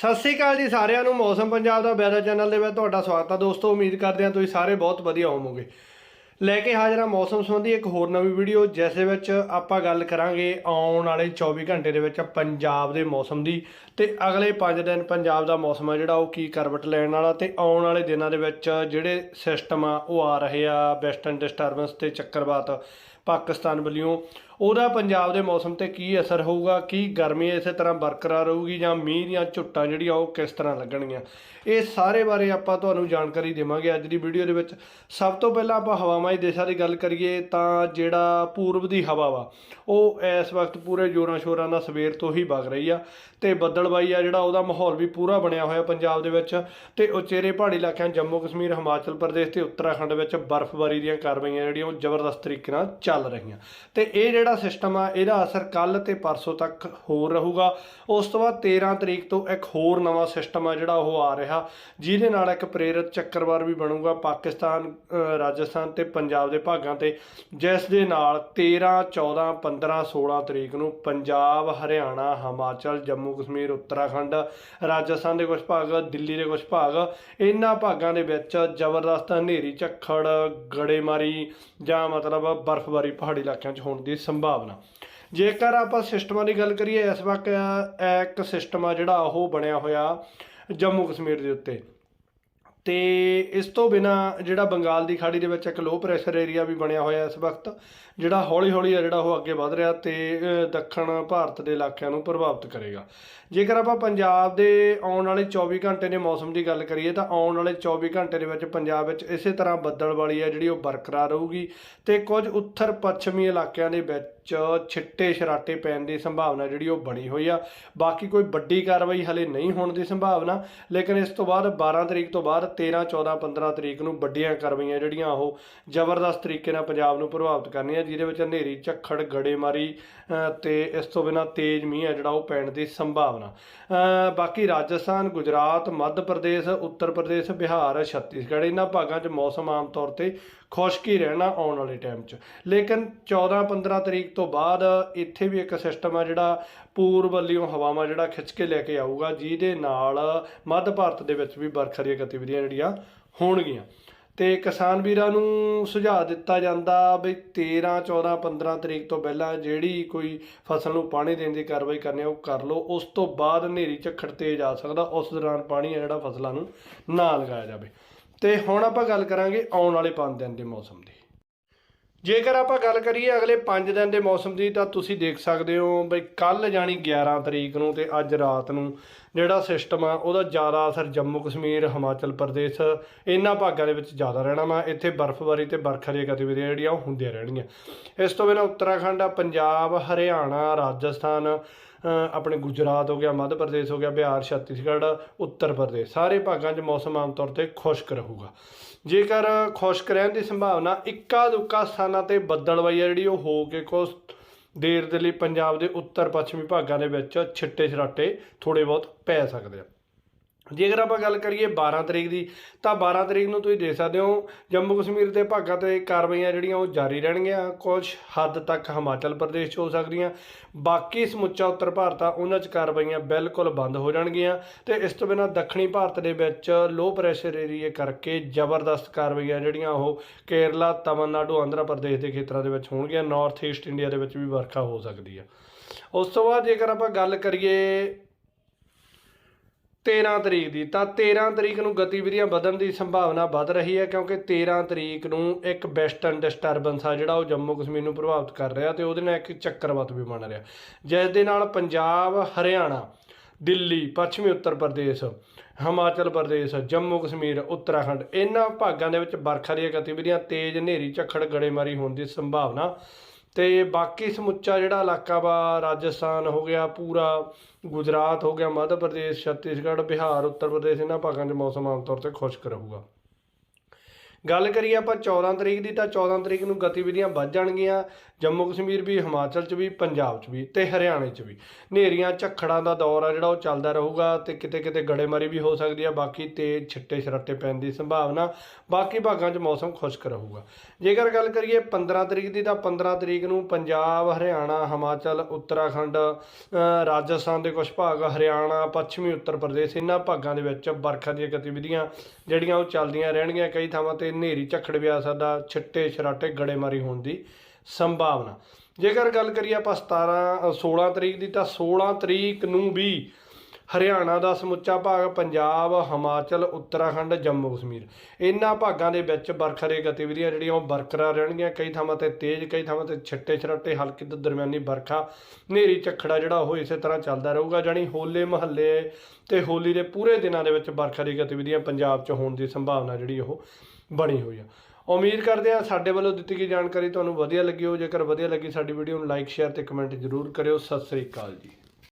ਸਤਿ ਸ੍ਰੀ ਅਕਾਲ ਜੀ ਸਾਰਿਆਂ ਨੂੰ, ਮੌਸਮ ਪੰਜਾਬ ਦਾ ਵੈਦਰ ਚੈਨਲ ਦੇ ਵਿੱਚ ਤੁਹਾਡਾ ਸਵਾਗਤ ਹੈ। ਦੋਸਤੋ, ਉਮੀਦ ਕਰਦੇ ਹਾਂ ਤੁਸੀਂ ਸਾਰੇ ਬਹੁਤ ਵਧੀਆ ਹੋਵੋਗੇ। ਲੈ ਕੇ ਹਾਜ਼ਰ ਹਾਂ ਮੌਸਮ ਸੰਬੰਧੀ ਇੱਕ ਹੋਰ ਨਵੀਂ ਵੀਡੀਓ, ਜਿਸ ਦੇ ਵਿੱਚ ਆਪਾਂ ਗੱਲ ਕਰਾਂਗੇ ਆਉਣ ਵਾਲੇ 24 ਘੰਟੇ ਦੇ ਵਿੱਚ ਪੰਜਾਬ ਦੇ ਮੌਸਮ ਦੀ। ਤੇ ਅਗਲੇ 5 ਦਿਨ ਪੰਜਾਬ ਦਾ ਮੌਸਮ ਆ ਜਿਹੜਾ, ਉਹ ਕੀ ਕਰਵਟ ਲੈਣ ਵਾਲਾ ਤੇ ਆਉਣ ਵਾਲੇ ਦਿਨਾਂ ਦੇ ਵਿੱਚ ਜਿਹੜੇ ਸਿਸਟਮ ਆ, ਉਹ ਆ ਰਹੇ ਆ ਵੈਸਟਰਨ ਡਿਸਟਰਬੈਂਸ ਤੇ ਚੱਕਰਵਾਤ ਪਾਕਿਸਤਾਨ ਵੱਲੋਂ। ਉਹਦਾ ਪੰਜਾਬ ਦੇ ਮੌਸਮ ਤੇ ਕੀ ਅਸਰ ਹੋਊਗਾ? ਕੀ ਗਰਮੀ ਇਸੇ ਤਰ੍ਹਾਂ ਬਰਕਰਾਰ ਰਹੂਗੀ ਜਾਂ ਮੀਂਹ ਦੀਆਂ ਝੁੱਟਾਂ ਜਿਹੜੀਆਂ ਉਹ ਕਿਸ ਤਰ੍ਹਾਂ ਲੱਗਣਗੀਆਂ? ਇਹ ਸਾਰੇ ਬਾਰੇ ਆਪਾਂ ਤੁਹਾਨੂੰ ਜਾਣਕਾਰੀ ਦੇਵਾਂਗੇ ਅੱਜ ਦੀ ਵੀਡੀਓ ਦੇ ਵਿੱਚ। ਸਭ ਤੋਂ ਪਹਿਲਾਂ ਆਪਾਂ ਹਵਾਮਾਈ ਦਿਸ਼ਾ ਦੀ ਗੱਲ ਕਰੀਏ ਤਾਂ ਜਿਹੜਾ ਪੂਰਬ ਦੀ ਹਵਾ ਵਾ, ਉਹ ਇਸ ਵਕਤ ਪੂਰੇ ਜੋਰਾਂ ਸ਼ੋਰਾਂ ਨਾਲ ਸਵੇਰ ਤੋਂ ਹੀ ਵਗ ਰਹੀ ਆ ਤੇ ਬੱਦਲਬਾਈ ਆ ਜਿਹੜਾ ਉਹਦਾ ਮਾਹੌਲ ਵੀ ਪੂਰਾ ਬਣਿਆ ਹੋਇਆ ਪੰਜਾਬ ਦੇ ਵਿੱਚ ਤੇ ਉਚੇਰੇ ਪਹਾੜੀ ਇਲਾਕਿਆਂ ਜੰਮੂ ਕਸ਼ਮੀਰ, ਹਿਮਾਚਲ ਪ੍ਰਦੇਸ਼ ਤੇ ਉੱਤਰਾਖੰਡ ਵਿੱਚ ਬਰਫ਼ਬਾਰੀ ਦੀਆਂ ਕਾਰਵਾਈਆਂ ਜਿਹੜੀਆਂ ਉਹ ਜ਼ਬਰਦਸਤ ਤਰੀਕੇ ਨਾਲ ਚੱਲ ਰਹੀਆਂ। ਤੇ ਇਹ ਜਿਹੜਾ ਸਿਸਟਮ ਆ, ਇਹਦਾ ਅਸਰ ਕੱਲ ਤੇ ਪਰਸੋਂ ਤੱਕ ਹੋਰ ਰਹੂਗਾ। ਉਸ ਤੋਂ ਬਾਅਦ 13 ਤਰੀਕ ਤੋਂ ਇੱਕ ਹੋਰ ਨਵਾਂ ਸਿਸਟਮ ਆ ਜਿਹੜਾ ਉਹ ਆ ਰਿਹਾ। ਜਿਹਦੇ ਨਾਲ ਇੱਕ ਪ੍ਰੇਰਿਤ ਚੱਕਰਵਾਰ ਵੀ ਬਣੂਗਾ ਪਾਕਿਸਤਾਨ ਰਾਜਸਥਾਨ ਤੇ ਪੰਜਾਬ ਦੇ ਭਾਗਾਂ ਤੇ, ਜਿਸ ਦੇ ਨਾਲ 13 14 15 16 ਤਰੀਕ ਨੂੰ ਪੰਜਾਬ, ਹਰਿਆਣਾ, ਹਿਮਾਚਲ, ਜੰਮੂ, ਕਸ਼ਮੀਰ, ਉੱਤਰਾਖੰਡ, ਰਾਜਸਥਾਨ ਦੇ ਕੁਝ ਭਾਗ, ਦਿੱਲੀ ਦੇ ਕੁਝ ਭਾਗ, ਇਹਨਾਂ ਭਾਗਾਂ ਦੇ ਵਿੱਚ ਜ਼ਬਰਦਸਤ ਹਨੇਰੀ, ਝੱਖੜ, ਗੜੇਮਾਰੀ ਜਾਂ ਮਤਲਬ ਬਰਫ਼ਬਾਰੀ ਪਹਾੜੀ ਇਲਾਕਿਆਂ 'ਚ ਹੋਣ ਦੀ ਸੰਭਾਵਨਾ। ਜੇਕਰ ਆਪਾਂ ਸਿਸਟਮਾਂ ਦੀ ਗੱਲ ਕਰੀਏ, ਇਸ ਵਕਤ ਇੱਕ ਸਿਸਟਮ ਆ ਜਿਹੜਾ ਉਹ ਬਣਿਆ ਹੋਇਆ ਜੰਮੂ ਕਸ਼ਮੀਰ ਦੇ ਉੱਤੇ। ਤੇ ਇਸ ਤੋਂ ਬਿਨਾ ਜਿਹੜਾ ਬੰਗਾਲ ਦੀ ਖਾੜੀ ਦੇ ਵਿੱਚ ਇੱਕ ਲੋ ਪ੍ਰੈਸ਼ਰ ਏਰੀਆ ਵੀ ਬਣਿਆ ਹੋਇਆ ਇਸ ਵਕਤ, ਜਿਹੜਾ ਹੌਲੀ ਹੌਲੀ ਆ ਜਿਹੜਾ ਉਹ ਅੱਗੇ ਵਧ ਰਿਹਾ ਤੇ ਦੱਖਣ ਭਾਰਤ ਦੇ ਇਲਾਕਿਆਂ ਨੂੰ ਪ੍ਰਭਾਵਿਤ ਕਰੇਗਾ। ਜੇਕਰ ਆਪਾਂ ਪੰਜਾਬ ਦੇ ਆਉਣ ਵਾਲੇ 24 ਘੰਟੇ ਦੇ ਮੌਸਮ ਦੀ ਗੱਲ ਕਰੀਏ ਤਾਂ ਆਉਣ ਵਾਲੇ 24 ਘੰਟੇ ਦੇ ਵਿੱਚ ਪੰਜਾਬ ਵਿੱਚ ਇਸੇ ਤਰ੍ਹਾਂ ਬੱਦਲ ਵਾਲੀ ਆ ਜਿਹੜੀ ਉਹ ਬਰਕਰਾਰ ਰਹੂਗੀ ਤੇ ਕੁਝ ਉੱਤਰ ਪੱਛਮੀ ਇਲਾਕਿਆਂ ਦੇ ਵਿੱਚ ਚ ਛਿੱਟੇ ਸ਼ਰਾਟੇ ਪੈਣ ਦੀ ਸੰਭਾਵਨਾ ਜਿਹੜੀ ਉਹ ਬਣੀ ਹੋਈ ਆ। ਬਾਕੀ ਕੋਈ ਵੱਡੀ ਕਾਰਵਾਈ ਹਲੇ ਨਹੀਂ ਹੋਣ ਦੀ ਸੰਭਾਵਨਾ ਲੇਕਿਨ ਇਸ ਤੋਂ ਬਾਅਦ 12 ਤਰੀਕ ਤੋਂ ਬਾਅਦ 13 14 15 ਤਰੀਕ ਨੂੰ ਵੱਡੀਆਂ ਕਾਰਵਾਈਆਂ ਜਿਹੜੀਆਂ ਉਹ ਜ਼ਬਰਦਸਤ ਤਰੀਕੇ ਨਾਲ ਪੰਜਾਬ ਨੂੰ ਪ੍ਰਭਾਵਿਤ ਕਰਨੀਆਂ ਜਿਹਦੇ ਵਿੱਚ ਹਨੇਰੀ ਝੱਖੜ ਗੜੇਮਾਰੀ ਅ, ਤੇ ਇਸ ਤੋਂ ਬਿਨਾ ਤੇਜ਼ ਮੀਂਹ ਆ ਜਿਹੜਾ ਉਹ ਪੈਣ ਦੀ ਸੰਭਾਵਨਾ। ਬਾਕੀ ਰਾਜਸਥਾਨ ਗੁਜਰਾਤ ਮੱਧ ਪ੍ਰਦੇਸ਼ ਉੱਤਰ ਪ੍ਰਦੇਸ਼ ਬਿਹਾਰ ਛੱਤੀਸਗੜ੍ਹ ਇਹਨਾਂ ਭਾਗਾਂ 'ਚ ਮੌਸਮ ਆਮ ਤੌਰ ਤੇ ਖੁਸ਼ਕ ਹੀ ਰਹਿਣਾ ਆਉਣ ਵਾਲੇ ਟਾਈਮ 'ਚ। ਲੇਕਿਨ 14 15 ਤਰੀਕ ਤੋਂ ਬਾਅਦ ਇੱਥੇ ਵੀ ਇੱਕ ਸਿਸਟਮ ਆ ਜਿਹੜਾ ਪੂਰਬ ਵੱਲੋਂ ਹਵਾਵਾਂ ਜਿਹੜਾ ਖਿੱਚ ਕੇ ਲੈ ਕੇ ਆਊਗਾ, ਜਿਹਦੇ ਨਾਲ ਮੱਧ ਭਾਰਤ ਦੇ ਵਿੱਚ ਵੀ ਵਰਖਾ ਦੀਆਂ ਗਤੀਵਿਧੀਆਂ ਜਿਹੜੀਆਂ ਹੋਣਗੀਆਂ। ਤੇ ਕਿਸਾਨ ਵੀਰਾਂ ਨੂੰ ਸੁਝਾਅ ਦਿੱਤਾ ਜਾਂਦਾ ਵੀ 13 14 15 ਤਰੀਕ ਤੋਂ ਪਹਿਲਾਂ ਜਿਹੜੀ ਕੋਈ ਫਸਲ ਨੂੰ ਪਾਣੀ ਦੇਣ ਦੀ ਕਾਰਵਾਈ ਕਰਨੀ ਆ, ਉਹ ਕਰ ਲਓ। ਉਸ ਤੋਂ ਬਾਅਦ ਹਨੇਰੀ ਝੱਖੜ ਤੇਜ਼ ਆ ਸਕਦਾ, ਉਸ ਦੌਰਾਨ ਪਾਣੀ ਆ ਜਿਹੜਾ ਫਸਲਾਂ ਨੂੰ ਨਾ ਲਗਾਇਆ ਜਾਵੇ। ਤੇ ਹੁਣ ਆਪਾਂ ਗੱਲ ਕਰਾਂਗੇ ਆਉਣ ਵਾਲੇ 5 ਦਿਨ ਦੇ ਮੌਸਮ ਦੀ। ਜੇਕਰ ਆਪਾਂ ਗੱਲ ਕਰੀਏ ਅਗਲੇ 5 ਦਿਨ ਦੇ ਮੌਸਮ ਦੀ, ਤਾਂ ਤੁਸੀਂ ਦੇਖ ਸਕਦੇ ਹੋ ਬਈ ਕੱਲ ਜਾਣੀ 11 ਤਰੀਕ ਨੂੰ ਤੇ ਅੱਜ ਰਾਤ ਨੂੰ ਜਿਹੜਾ ਸਿਸਟਮ ਆ, ਉਹਦਾ ਜ਼ਿਆਦਾ ਅਸਰ ਜੰਮੂ ਕਸ਼ਮੀਰ, ਹਿਮਾਚਲ ਪ੍ਰਦੇਸ਼, ਇਹਨਾਂ ਭਾਗਾਂ ਦੇ ਵਿੱਚ ਜ਼ਿਆਦਾ ਰਹਿਣਾ ਵਾ। ਇੱਥੇ ਬਰਫ਼ਬਾਰੀ ਤੇ ਬਰਖਾ ਦੀਆਂ ਗਤੀਵਿਧੀਆਂ ਜਿਹੜੀਆਂ, ਉਹ ਹੁੰਦੀਆਂ ਰਹਿਣਗੀਆਂ। ਇਸ ਤੋਂ ਬਿਨਾਂ ਉੱਤਰਾਖੰਡ ਪੰਜਾਬ, ਹਰਿਆਣਾ, ਰਾਜਸਥਾਨ ਆਪਣੇ ਗੁਜਰਾਤ ਹੋ ਗਿਆ, ਮੱਧ ਪ੍ਰਦੇਸ਼ ਹੋ ਗਿਆ, ਬਿਹਾਰ, ਛੱਤੀਸਗੜ੍ਹ, ਉੱਤਰ ਪ੍ਰਦੇਸ਼, ਸਾਰੇ ਭਾਗਾਂ 'ਚ ਮੌਸਮ ਆਮ ਤੌਰ ਤੇ ਖੁਸ਼ਕ ਰਹੂਗਾ। ਜੇਕਰ ਖੁਸ਼ਕ ਰਹਿਣ ਦੀ ਸੰਭਾਵਨਾ ਇੱਕਾ ਦੁੱਕਾ ਸਥਾਨਾਂ ਤੇ ਬੱਦਲਵਾਈ ਹੈ, ਜਿਹੜੀ ਉਹ ਹੋ ਕੇ ਕੁਝ ਦੇਰ ਦੇ ਲਈ ਪੰਜਾਬ ਦੇ ਉੱਤਰ ਪੱਛਮੀ ਭਾਗਾਂ ਦੇ ਵਿੱਚ ਛਿੱਟੇ ਛਰਾਟੇ ਥੋੜੇ ਬਹੁਤ ਪੈ ਸਕਦੇ ਆ। ਜੇਕਰ ਆਪਾਂ ਗੱਲ ਕਰੀਏ 12 ਤਰੀਕ ਦੀ, ਤਾਂ 12 ਤਰੀਕ ਨੂੰ ਤੁਸੀਂ ਦੇਖ ਸਕਦੇ ਹੋ, ਜੰਮੂ ਕਸ਼ਮੀਰ ਦੇ ਭਾਗਾਂ ਤੇ ਕਾਰਵਾਈਆਂ ਜਿਹੜੀਆਂ ਉਹ ਜਾਰੀ ਰਹਿਣਗੀਆਂ। ਕੁਝ ਹੱਦ ਤੱਕ ਹਿਮਾਚਲ ਪ੍ਰਦੇਸ਼ 'ਚ ਹੋ ਸਕਦੀਆਂ। ਬਾਕੀ ਸਮੁੱਚਾ ਉੱਤਰ ਭਾਰਤ ਆ, ਉਹਨਾਂ 'ਚ ਕਾਰਵਾਈਆਂ ਬਿਲਕੁਲ ਬੰਦ ਹੋ ਜਾਣਗੀਆਂ। ਤੇ ਇਸ ਤੋਂ ਬਿਨਾਂ ਦੱਖਣੀ ਭਾਰਤ ਦੇ ਵਿੱਚ ਲੋ ਪ੍ਰੈਸ਼ਰ ਏਰੀਏ ਕਰਕੇ ਜ਼ਬਰਦਸਤ ਕਾਰਵਾਈਆਂ ਜਿਹੜੀਆਂ ਉਹ ਕੇਰਲਾ, ਤਮਿਲਨਾਡੂ, ਆਂਧਰਾ ਪ੍ਰਦੇਸ਼ ਦੇ ਖੇਤਰਾਂ ਦੇ ਵਿੱਚ ਹੋਣਗੀਆਂ। ਨਾਰਥ ਈਸਟ ਇੰਡੀਆ ਦੇ ਵਿੱਚ ਵੀ ਵਰਖਾ ਹੋ ਸਕਦੀ ਆ। ਉਸ ਤੋਂ ਬਾਅਦ ਜੇਕਰ ਆਪਾਂ ਗੱਲ ਕਰੀਏ 13 ਤਰੀਕ ਦੀ। ਤਾਂ 13 ਤਰੀਕ ਨੂੰ ਗਤੀਵਿਧੀਆਂ ਵਧਣ ਦੀ ਸੰਭਾਵਨਾ ਵੱਧ ਰਹੀ ਹੈ ਕਿਉਂਕਿ 13 ਤਰੀਕ ਨੂੰ ਇੱਕ ਵੈਸਟਰਨ ਡਿਸਟਰਬੈਂਸ ਆ ਜਿਹੜਾ ਉਹ ਜੰਮੂ ਕਸ਼ਮੀਰ ਨੂੰ ਪ੍ਰਭਾਵਿਤ ਕਰ ਰਿਹਾ ਤੇ ਉਹਦੇ ਨਾਲ ਇੱਕ ਚੱਕਰਵਾਤ ਵੀ ਬਣ ਰਿਹਾ। ਜਿਸ ਦੇ ਨਾਲ ਪੰਜਾਬ, ਹਰਿਆਣਾ, ਦਿੱਲੀ, ਪੱਛਮੀ ਉੱਤਰ ਪ੍ਰਦੇਸ਼, ਹਿਮਾਚਲ ਪ੍ਰਦੇਸ਼, ਜੰਮੂ ਕਸ਼ਮੀਰ, ਉੱਤਰਾਖੰਡ ਇਹਨਾਂ ਭਾਗਾਂ ਦੇ ਵਿੱਚ ਵਰਖਾ ਦੀਆਂ ਗਤੀਵਿਧੀਆਂ ਤੇਜ਼ ਹਨੇਰੀ, ਝੱਖੜ, ਗੜੇਮਾਰੀ ਹੋਣ ਦੀ ਸੰਭਾਵਨਾ ਅਤੇ ਬਾਕੀ ਸਮੁੱਚਾ ਜਿਹੜਾ ਇਲਾਕਾ ਵਾ, ਰਾਜਸਥਾਨ ਹੋ ਗਿਆ, ਪੂਰਾ ਗੁਜਰਾਤ ਹੋ ਗਿਆ, ਮੱਧ ਪ੍ਰਦੇਸ਼, ਛੱਤੀਸਗੜ੍ਹ, ਬਿਹਾਰ, ਉੱਤਰ ਪ੍ਰਦੇਸ਼, ਇਹਨਾਂ ਭਾਗਾਂ 'ਚ ਮੌਸਮ ਆਮ ਤੌਰ ਤੇ ਖੁਸ਼ਕ ਰਹੇਗਾ। ਗੱਲ ਕਰੀਏ ਆਪਾਂ 14 ਤਰੀਕ ਦੀ ਤਾਂ 14 ਤਰੀਕ ਨੂੰ ਗਤੀਵਿਧੀਆਂ ਵੱਧ ਜਾਣਗੀਆਂ। ਜੰਮੂ ਕਸ਼ਮੀਰ ਵੀ, ਹਿਮਾਚਲ 'ਚ ਵੀ, ਪੰਜਾਬ 'ਚ ਵੀ ਤੇ ਹਰਿਆਣੇ 'ਚ ਵੀ। ਹਨੇਰੀਆਂ, ਝੱਖੜਾਂ ਦਾ ਦੌਰ ਆ ਜਿਹੜਾ ਉਹ ਚੱਲਦਾ ਰਹੂਗਾ ਤੇ ਕਿਤੇ ਕਿਤੇ ਗੜੇਮਾਰੀ ਵੀ ਹੋ ਸਕਦੀ ਆ। ਬਾਕੀ ਤੇਜ਼ ਛਿੱਟੇ ਛਰਾਟੇ ਪੈਣ ਦੀ ਸੰਭਾਵਨਾ। ਬਾਕੀ ਭਾਗਾਂ 'ਚ ਮੌਸਮ ਖੁਸ਼ਕ ਰਹੂਗਾ। ਜੇਕਰ ਗੱਲ ਕਰੀਏ 15 ਤਰੀਕ ਦੀ ਤਾਂ 15 ਤਰੀਕ ਨੂੰ ਪੰਜਾਬ, ਹਰਿਆਣਾ, ਹਿਮਾਚਲ, ਉੱਤਰਾਖੰਡ ਰਾਜਸਥਾਨ ਦੇ ਕੁਝ ਭਾਗ, ਹਰਿਆਣਾ, ਪੱਛਮੀ ਉੱਤਰ ਪ੍ਰਦੇਸ਼, ਇਹਨਾਂ ਭਾਗਾਂ ਦੇ ਵਿੱਚ ਵਰਖਾ ਦੀਆਂ ਗਤੀਵਿਧੀਆਂ ਜਿਹੜੀਆਂ ਉਹ ਚੱਲਦੀਆਂ ਰਹਿਣਗੀਆਂ ਕਈ ਥਾਵਾਂ ਤੇ। ਹਨੇਰੀ ਝੱਖੜ ਵੀ ਆ ਸਕਦਾ ਛਿੱਟੇ ਛਰਾਟੇ ਗੜੇਮਾਰੀ ਹੋਣ ਦੀ ਸੰਭਾਵਨਾ। ਜੇਕਰ ਗੱਲ ਕਰੀਏ ਆਪਾਂ 17 ਅ, 16 ਤਰੀਕ ਦੀ ਤਾਂ 16 ਤਰੀਕ ਨੂੰ ਵੀ ਹਰਿਆਣਾ ਦਾ ਸਮੁੱਚਾ ਭਾਗ ਪੰਜਾਬ, ਹਿਮਾਚਲ, ਉੱਤਰਾਖੰਡ, ਜੰਮੂ, ਕਸ਼ਮੀਰ। ਇਹਨਾਂ ਭਾਗਾਂ ਦੇ ਵਿੱਚ ਵਰਖਾ ਦੀਆਂ ਗਤੀਵਿਧੀਆਂ ਜਿਹੜੀਆਂ ਉਹ ਬਰਕਰਾਰ ਰਹਿਣਗੀਆਂ। ਕਈ ਥਾਵਾਂ ਤੇ ਤੇਜ਼, ਕਈ ਥਾਵਾਂ ਤੇ ਛਿੱਟੇ ਛਰਾਟੇ, ਹਲਕੀ ਤੋਂ ਦਰਮਿਆਨੀ ਵਰਖਾ, ਹਨੇਰੀ, ਝੱਖੜਾ ਜਿਹੜਾ ਉਹ ਇਸੇ ਤਰ੍ਹਾਂ ਚੱਲਦਾ ਰਹੂਗਾ, ਜਾਣੀ ਹੋਲੇ ਮਹੱਲੇ ਤੇ ਹੋਲੀ ਦੇ ਪੂਰੇ ਦਿਨਾਂ ਦੇ ਵਿੱਚ ਵਰਖਾ ਦੀ ਗਤੀਵਿਧੀਆਂ ਪੰਜਾਬ 'ਚ ਹੋਣ ਦੀ ਸੰਭਾਵਨਾ ਜਿਹੜੀ ਉਹ ਬਣੀ ਹੋਈ ਆ। ਉਮੀਦ ਕਰਦੇ ਆ ਸਾਡੇ ਵੱਲੋਂ ਦਿੱਤੀ ਗਈ ਜਾਣਕਾਰੀ ਤੁਹਾਨੂੰ ਵਧੀਆ ਲੱਗੀ ਹੋ ਜੇਕਰ ਵਧੀਆ ਲੱਗੀ ਸਾਡੀ ਵੀਡੀਓ ਨੂੰ ਲਾਈਕ, ਸ਼ੇਅਰ ਤੇ ਕਮੈਂਟ ਜ਼ਰੂਰ ਕਰਿਓ। ਸਤਿ ਸ੍ਰੀ ਅਕਾਲ ਜੀ।